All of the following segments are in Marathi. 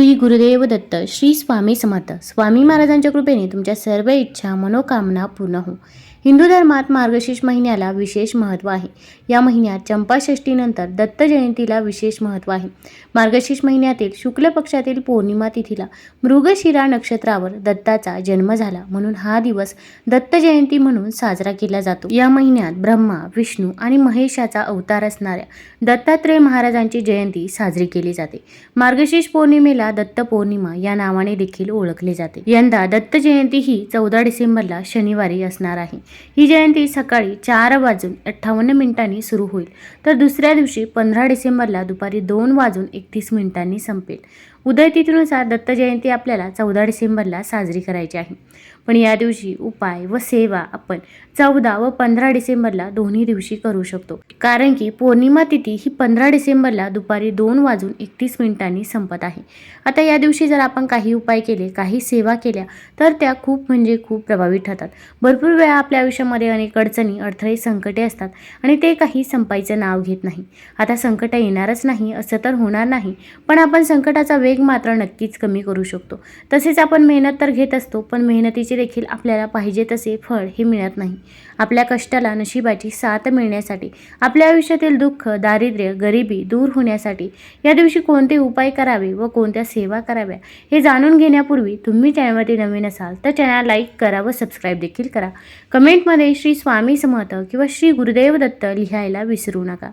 श्री गुरुदेव दत्त श्री स्वामी समर्थ. स्वामी महाराजांच्या कृपेने तुमच्या सर्व इच्छा मनोकामना पूर्ण हो. हिंदू धर्मात मार्गशीर्ष महिन्याला विशेष महत्त्व आहे. या महिन्यात चंपाषष्टीनंतर दत्त जयंतीला विशेष महत्त्व आहे. मार्गशीर्ष महिन्यातील शुक्ल पक्षातील पौर्णिमा तिथीला मृगशिरा नक्षत्रावर दत्ताचा जन्म झाला म्हणून हा दिवस दत्त जयंती म्हणून साजरा केला जातो. या महिन्यात ब्रह्मा विष्णू आणि महेशाचा अवतार असणाऱ्या दत्तात्रेय महाराजांची जयंती साजरी केली जाते. मार्गशीर्ष पौर्णिमेला दत्त पौर्णिमा या नावाने देखील ओळखले जाते. यंदा दत्त जयंती ही चौदा डिसेंबरला शनिवारी असणार आहे. ही जयंती सकाळी चार वाजून अठ्ठावन्न मिनिटांनी सुरू होईल. तर दुसऱ्या दिवशी पंधरा डिसेंबरला दुपारी दोन वाजून एकतीस मिनिटांनी संपेल. उदय तिथीनुसार दत्त जयंती आपल्याला चौदा डिसेंबरला साजरी करायची आहे. पण या दिवशी उपाय व सेवा आपण चौदा व पंधरा डिसेंबरला दोन्ही दिवशी करू शकतो. कारण की पौर्णिमा तिथी ही पंधरा डिसेंबरला दुपारी दोन वाजून एकतीस मिनिटांनी संपत आहे. आता या दिवशी जर आपण काही उपाय केले काही सेवा केल्या तर त्या खूप म्हणजे खूप प्रभावी ठरतात. भरपूर वेळा आपल्या आयुष्यामध्ये अनेक अडचणी अडथळे संकटे असतात आणि ते काही संपायचं नाव घेत नाही. आता संकट येणारच नाही असं तर होणार नाही पण आपण संकटाचा वेग मात्र नक्कीच कमी करू शकतो. तसेच आपण मेहनत तर घेत असतो पण मेहनतीचे देखील आपल्याला पाहिजे तसे फळ हे मिळत नाही. आपल्या कष्टाला नशिबाची साथ मिळण्यासाठी आपल्या आयुष्यातील दुःख दारिद्र्य गरिबी दूर होण्यासाठी या दिवशी कोणते उपाय करावे व कोणत्या सेवा कराव्या हे जाणून घेण्यापूर्वी तुम्ही चॅनलवरती नवीन असाल तर चॅनल लाईक करा व सबस्क्राईब देखील करा. कमेंटमध्ये श्री स्वामी समर्थ किंवा श्री गुरुदेव दत्त लिहायला विसरू नका.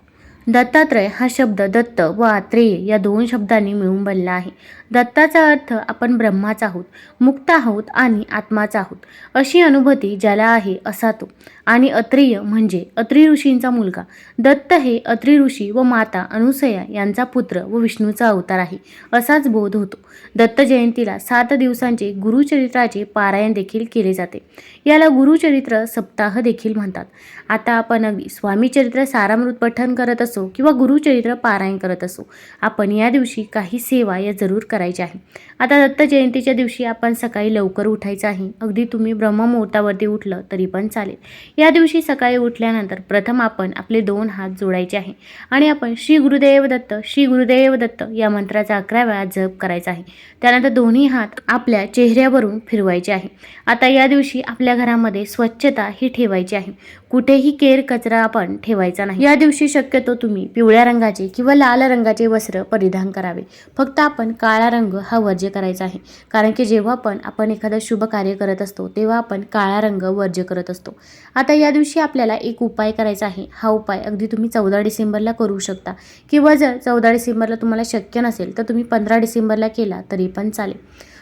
दत्तात्रय हा शब्द दत्त व आत्रेय या दोन शब्दांनी मिळून बनला आहे. दत्ताचा अर्थ आपण ब्रह्माचा आहोत मुक्त आहोत आणि आत्माचा आहोत अशी अनुभूती ज्याला आहे असा तो. आणि अत्रेय म्हणजे अत्रि ऋषींचा मुलगा. दत्त हे अत्रि ऋषी व माता अनुसया यांचा पुत्र व विष्णूचा अवतार आहे असाच बोध होतो. दत्त जयंतीला सात दिवसांचे गुरुचरित्राचे पारायण देखील केले जाते. याला गुरुचरित्र सप्ताह देखील म्हणतात. आता आपण अगदी स्वामीचरित्र सारामृत पठन करत असो किंवा गुरुचरित्र पारायण करत असो आपण या दिवशी काही सेवा या जरूर करायचे आहे. आता दत्त जयंतीच्या दिवशी आपण सकाळी लवकर उठायचं आहे. अगदी तुम्ही ब्रह्ममुहूर्तावरती उठलं तरी पण चालेल. या दिवशी सकाळी उठल्यानंतर प्रथम आपण आपले दोन हात जोडायचे आहे आणि आपण श्री गुरुदेव दत्त श्री गुरुदेव दत्त या मंत्राचा अकरा वेळा जप करायचा आहे. त्यानंतर दोन्ही हात आपल्या चेहऱ्यावरून फिरवायचे आहे. आता या दिवशी आपल्या घरामध्ये स्वच्छता ही ठेवायची आहे. कुठेही केर कचरा आपण ठेवायचा नाही. या दिवशी शक्यतो तुम्ही पिवळ्या रंगाचे किंवा लाल रंगाचे वस्त्र परिधान करावे. फक्त आपण काळा रंग हा वर्ज्य करायचा आहे. कारण की जेव्हा पण आपण एखादं शुभ कार्य करत असतो तेव्हा आपण काळा रंग वर्ज्य करत असतो. आता या दिवशी आपल्याला एक उपाय करायचा आहे. हा उपाय अगदी तुम्ही चौदा डिसेंबरला करू शकता. किंवा जर चौदा डिसेंबरला तुम्हाला शक्य नसेल तर तुम्ही पंधरा डिसेंबरला केला तरी पण चालेल.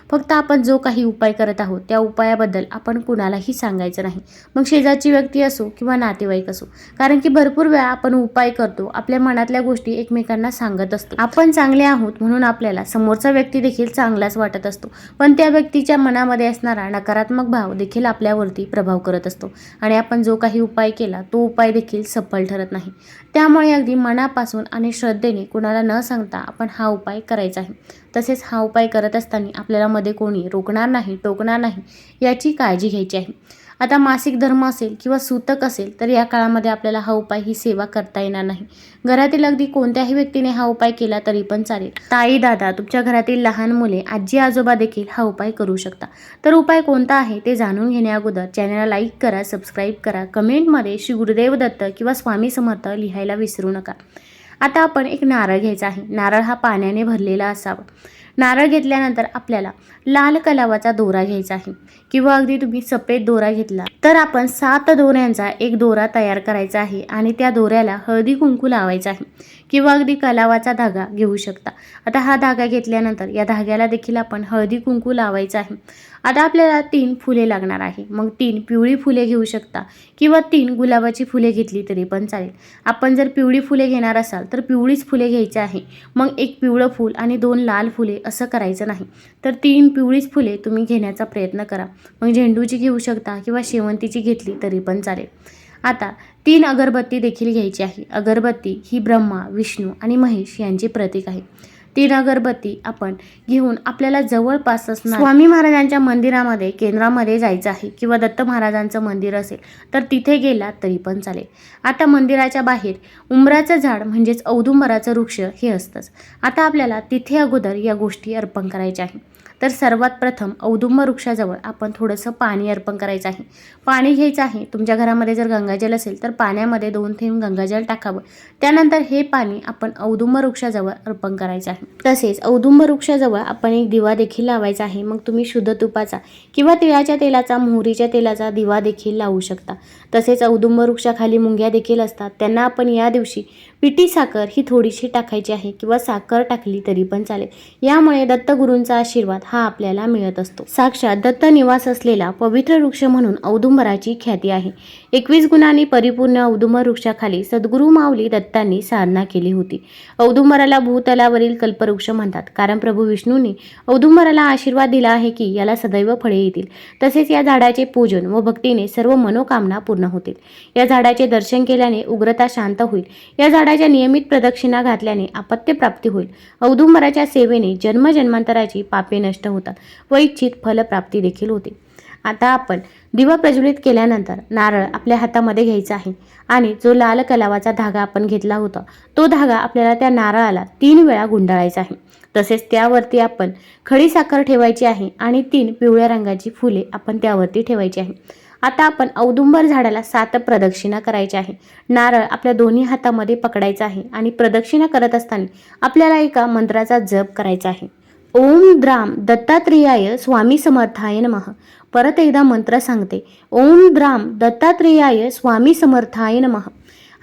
फक्त आपण जो काही उपाय करत आहोत त्या उपायाबद्दल आपण कुणालाही सांगायचं नाही. मग शेजारची व्यक्ती असो किंवा नातेवाईक असो कारण की भरपूर वेळा आपण उपाय करतो आपल्या मनातल्या गोष्टी एकमेकांना सांगत असतो. आपण चांगले आहोत म्हणून आपल्याला समोरचा व्यक्ती देखील चांगलाच वाटत असतो. पण त्या व्यक्तीच्या मनामध्ये असणारा नकारात्मक भाव देखील आपल्यावरती प्रभाव करत असतो. आणि आपण जो काही उपाय केला तो उपाय देखील सफल ठरत नाही. त्यामुळे अगदी मनापासून आणि श्रद्धेने कुणाला न सांगता आपण हा उपाय करायचा आहे. तसेच हा उपाय करत असताना आपल्याला मध्ये कोणी रोखणार नाही टोकणार नाही याची काळजी घ्यायची आहे. आता मासिक धर्म असेल किंवा सूतक असेल तर या काळामध्ये आपल्याला हा उपाय ही सेवा करता येणार नाही. घरातील अगदी कोणत्याही व्यक्तीने हा उपाय केला तरी पण चालेल. ताई दादा तुमच्या घरातील लहान मुले आजी आजोबा देखील हा उपाय करू शकता. तर उपाय कोणता आहे ते जाणून घेण्या अगोदर चॅनलला लाईक करा सबस्क्राईब करा. कमेंटमध्ये श्री गुरुदेव दत्त किंवा स्वामी समर्थ लिहायला विसरू नका. आता आपण एक नारळ घ्यायचा आहे. नारळ हा पाण्याने भरलेला असावा. नारळ घेतल्यानंतर आपल्याला लाल कलावाचा दोरा घ्यायचा आहे. किंवा अगदी तुम्ही सफेद दोरा घेतला तर आपण सात दोऱ्यांचा एक दोरा तयार करायचा आहे आणि त्या दोऱ्याला हळदी कुंकू लावायचा आहे. किंवा अगदी कलावाचा धागा घेऊ शकता. आता हा धागा घेतल्यानंतर या धाग्याला देखील आपण हळदी कुंकू लावायचा आहे. आता आपल्याला तीन फुले लागणार आहे. मग तीन पिवळी फुले घेऊ शकता. किंवा तीन गुलाबाची फुले घेतली तरी पण चालेल. आपण जर पिवळी फुले घेणार असाल तर पिवळीच फुले घ्यायची आहे. मग एक पिवळं फूल आणि दोन लाल फुले असं करायचं नाही. तर तीन पिवळीच फुले तुम्ही घेण्याचा प्रयत्न करा. मग झेंडूची घेऊ शकता किंवा शेवंतीची घेतली तरी पण चालेल. आता तीन अगरबत्ती देखील घ्यायची आहे. अगरबत्ती ही ब्रह्मा विष्णू आणि महेश यांचे प्रतीक आहे. तीन अगरबत्ती आपण घेऊन आपल्याला जवळपास असणार स्वामी महाराजांच्या मंदिरामध्ये केंद्रामध्ये जायचं आहे किंवा दत्त महाराजांचं मंदिर असेल तर तिथे गेला तरी पण चालेल. आता मंदिराच्या बाहेर उंबराचं झाड म्हणजेच औदुंबराचं वृक्ष हे असतंच. आता आपल्याला तिथे अगोदर या गोष्टी अर्पण करायच्या आहे तर सर्वात प्रथम औदुंब वृक्षाजवळ आपण थोडंसं पाणी अर्पण करायचं आहे. पाणी घ्यायचं आहे. तुमच्या घरामध्ये जर गंगाजल असेल तर पाण्यामध्ये दोन थेंब गंगाजल टाकावं. त्यानंतर हे पाणी आपण औदुंब वृक्षाजवळ अर्पण करायचं आहे. तसेच औदुंब वृक्षाजवळ आपण एक दिवा देखील लावायचा आहे. मग तुम्ही शुद्ध तुपाचा किंवा तिळाच्या तेलाचा मोहरीच्या तेलाचा दिवा देखील लावू शकता. तसेच औदुंब वृक्षाखाली मुंग्या देखील असतात. त्यांना आपण या दिवशी पिठी साखर ही थोडीशी टाकायची आहे किंवा साखर टाकली तरी पण चालेल. यामुळे दत्तगुरूंचा आशीर्वाद हा आपल्याला मिळत असतो. साक्षात दत्त निवास असलेला पवित्र वृक्ष म्हणून औदुंबराची ख्याती आहे. एकवीस गुणांनी परिपूर्ण औदुंबर वृक्षाखाली सद्गुरू माऊली दत्तांनी साधना केली होती. औदुंबराला भूतलावरील कल्पवृक्ष म्हणतात. कारण प्रभू विष्णूंनी औदुंबराला आशीर्वाद दिला आहे की याला सदैव फळे येतील. तसेच या झाडाचे पूजन व भक्तीने सर्व मनोकामना पूर्ण होतील. या झाडाचे दर्शन केल्याने उग्रता शांत होईल. या झाडा झाडाच्या नियमित प्रदक्षिणा घातल्याने अपत्यप्राप्ती होईल. औदुंबराच्या सेवेने जन्मजन्मांतराची पापे नष्ट होतात व इच्छित फलप्राप्ती देखील होते. आता आपण दिवा प्रज्वलित केल्यानंतर नारळ आपल्या हातामध्ये घ्यायचा आहे आणि जो लाल कलावाचा धागा आपण घेतला होता तो धागा आपल्याला त्या नारळाला तीन वेळा गुंडाळायचा आहे. तसेच त्यावरती आपण खडी साखर ठेवायची आहे आणि तीन पिवळ्या रंगाची फुले आपण त्यावरती ठेवायची आहे. आता आपण औदुंबर झाडाला सात प्रदक्षिणा करायची आहे. नारळ आपल्या दोन्ही हातामध्ये पकडायचा आहे आणि प्रदक्षिणा करत असताना आपल्याला एका मंत्राचा जप करायचा आहे. ओम द्राम दत्तात्रेयाय स्वामी समर्थाय नमः. परत एकदा मंत्र सांगते. ओम द्राम दत्तात्रेयाय स्वामी समर्थाय नमः.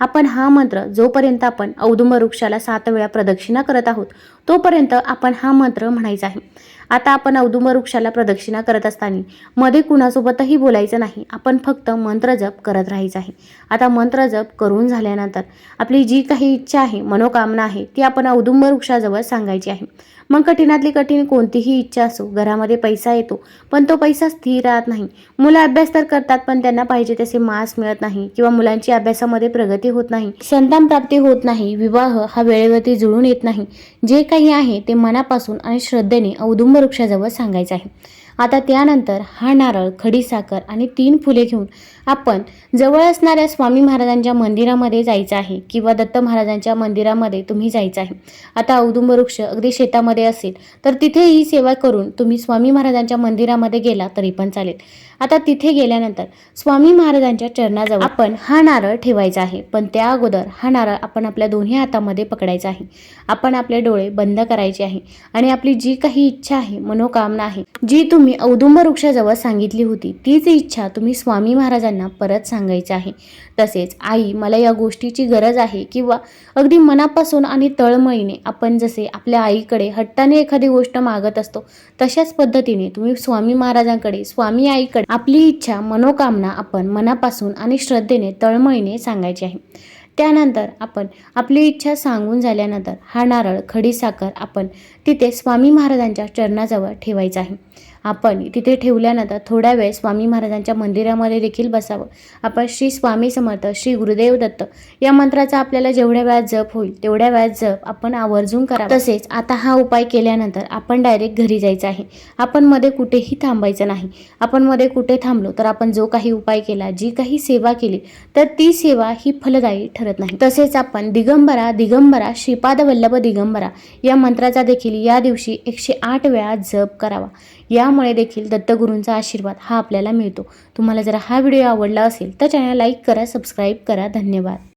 आपण हा मंत्र जोपर्यंत आपण औदुंब वृक्षाला सात वेळा प्रदक्षिणा करत आहोत तोपर्यंत आपण हा मंत्र म्हणायचा आहे. आता आपण औदुंब वृक्षाला प्रदक्षिणा करत असताना मध्ये कुणासोबतही बोलायचं नाही. आपण फक्त मंत्र जप करत राहायचं आहे. आता मंत्र जप करून झाल्यानंतर आपली जी काही इच्छा आहे मनोकामना आहे ती आपण औदुंब वृक्षाजवळ सांगायची आहे. मग कठीणातली कठीण कोणतीही इच्छा असो घरामध्ये पैसा येतो पण तो पैसा स्थिर राहत नाही. मुलं अभ्यास तर करतात पण त्यांना पाहिजे तसे मार्क्स मिळत नाही किंवा मुलांची अभ्यासामध्ये प्रगती होत नाही. संतान प्राप्ती होत नाही विवाह हा वेळेवरती जुळून येत नाही. जे काही आहे ते मनापासून आणि श्रद्धेने औदुंब वृक्षाजवळ सांगायचं आहे. आता त्यानंतर हा नारळ खडी साखर आणि तीन फुले घेऊन आपण जवळ असणाऱ्या स्वामी महाराजांच्या मंदिरामध्ये जायचं आहे किंवा दत्त महाराजांच्या मंदिरामध्ये तुम्ही जायचं आहे. आता औदुंब वृक्ष अगदी शेतामध्ये असेल तर तिथे ही सेवा करून तुम्ही स्वामी महाराजांच्या मंदिरामध्ये गेला तरी पण चालेल. आता तिथे गेल्यानंतर स्वामी महाराजांच्या चरणाजवळ आपण हा नारळ ठेवायचा आहे पण त्या अगोदर हा नारळ आपण आपल्या दोन्ही हातामध्ये पकडायचा आहे. आपण आपले डोळे बंद करायचे आहे आणि आपली जी काही इच्छा आहे मनोकामना आहे जी तुम्ही औदुंब वृक्षाजवळ सांगितली होती. तीच इच्छा तुम्ही स्वामी महाराजांना परत सांगायची आहे. तसेच आई मला या गोष्टीची गरज आहे किंवा अगदी मनापासून आणि तळमळीने आपण जसे आपल्या आईकडे हट्टाने एखादी गोष्ट मागत असतो तशाच पद्धतीने तुम्ही स्वामी महाराजांकडे स्वामी आईकडे आपली इच्छा मनोकामना आपण मनापासून आणि श्रद्धेने तळमळीने सांगायची आहे. त्यानंतर आपण आपली इच्छा सांगून झाल्यानंतर हा नारळ खडी साखर आपण तिथे स्वामी महाराजांच्या चरणाजवळ ठेवायचा आहे. आपण तिथे ठेवल्यानंतर थोड्या वेळ स्वामी महाराजांच्या मंदिरामध्ये देखील बसावं. आपण श्री स्वामी समर्थ श्री गुरुदेव दत्त या मंत्राचा आपल्याला जेवढ्या वेळात जप होईल तेवढ्या वेळात जप आपण आवर्जून करा तसेच आता हा उपाय केल्यानंतर आपण डायरेक्ट घरी जायचं आहे. आपण मध्ये कुठेही थांबायचं नाही. आपण मध्ये कुठे थांबलो तर आपण जो काही उपाय केला जी काही सेवा केली तर ती सेवा ही फलदायी ठरत नाही. तसेच आपण दिगंबरा दिगंबरा श्रीपाद वल्लभ दिगंबरा या मंत्राचा देखील या दिवशी एकशे आठ वेळा जप करावा. या त्यामुळे देखील दत्तगुरूंचा आशीर्वाद हा आपल्याला मिळतो. तुम्हाला जर हा व्हिडिओ आवडला असेल तर चॅनल लाईक करा सबस्क्राईब करा. धन्यवाद.